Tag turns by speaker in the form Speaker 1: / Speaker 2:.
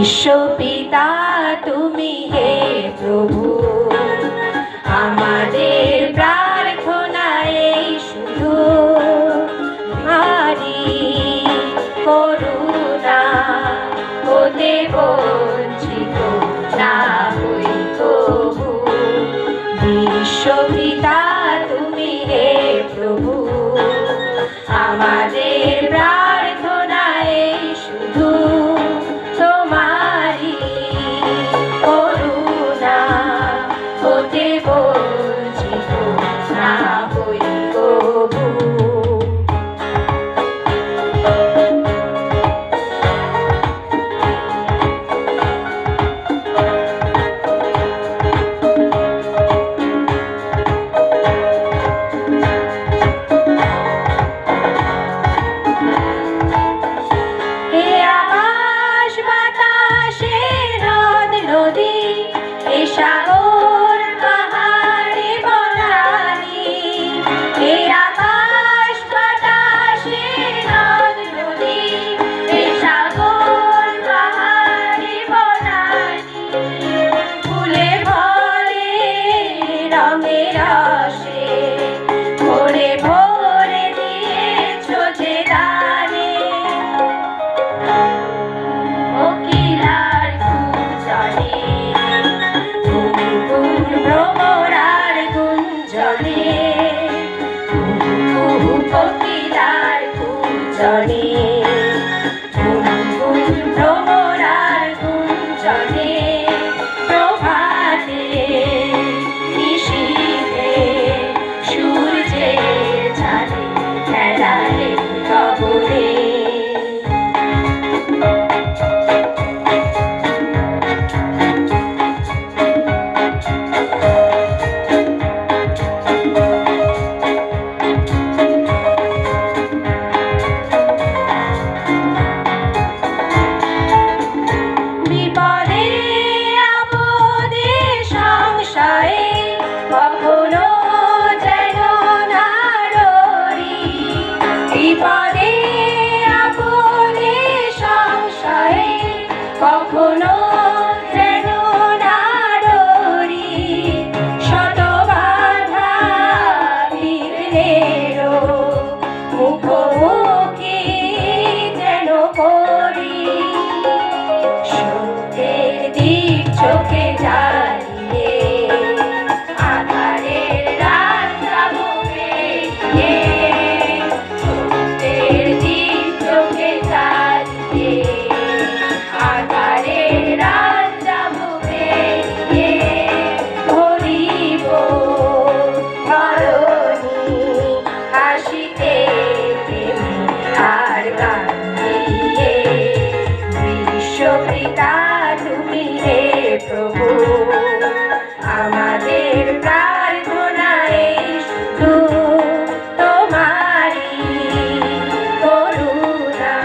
Speaker 1: বিশ্বপিতা, তুমি হে প্রভু। আমাদের প্রার্থনায় শুধু। হারি করুণা হতে বঞ্চিত না হই তবু বিশ্বপিতা জানে বিপদে আপদে সংশয়ে কখনো পিতা তুমি রে আমাদের প্রার্থনা এই শুধু তোমারি করুণা।